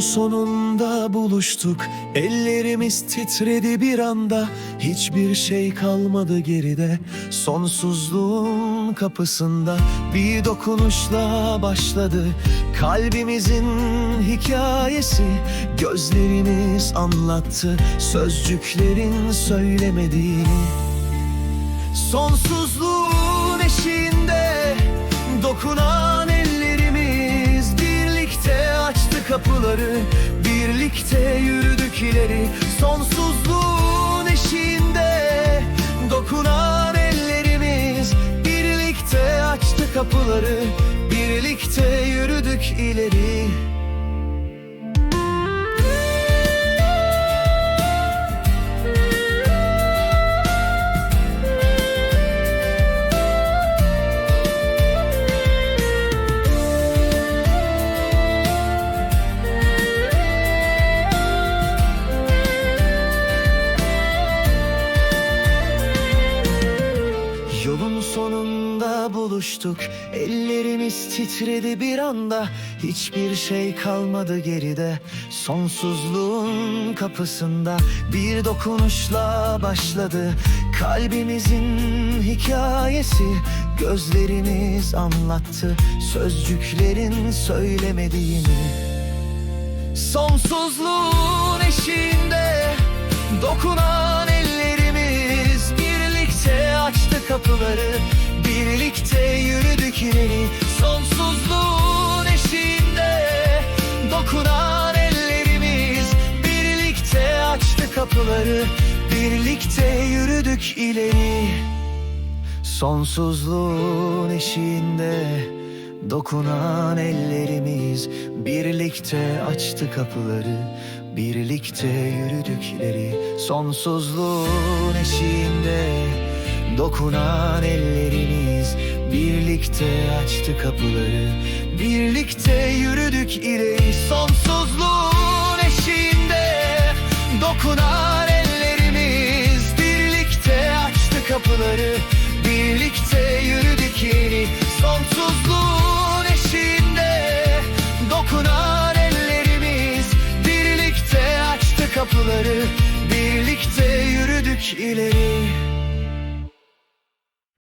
sonunda buluştuk. Ellerimiz titredi bir anda. Hiçbir şey kalmadı geride. Sonsuzluğun kapısında Bir dokunuşla başladı. Kalbimizin hikayesi Gözlerimiz anlattı. Sözcüklerin söylemediğini Sonsuzluğun eşiğinde Dokunan kapıları Birlikte yürüdük ileri Sonsuzluğun eşiğinde Dokunan ellerimiz. Birlikte açtı kapıları Birlikte yürüdük ileri Yolun sonunda buluştuk. Ellerimiz titredi bir anda. Hiçbir şey kalmadı geride. Sonsuzluğun kapısında Bir dokunuşla başladı. Kalbimizin hikayesi Gözleriniz anlattı. Sözcüklerin söylemediğini. Sonsuzluğun eşiğinde Dokunan kapıları Birlikte yürüdük ileri. Sonsuzluğun eşiğinde Dokunan ellerimiz Birlikte açtı kapıları Birlikte yürüdük ileri. Sonsuzluğun eşiğinde Dokunan ellerimiz Birlikte açtı kapıları Birlikte yürüdük ileri. Sonsuzluğun Dokunan ellerimiz Birlikte açtı kapıları Birlikte yürüdük ileri Sonsuzluğun eşiğinde Dokunan ellerimiz Birlikte açtı kapıları Birlikte yürüdük ileri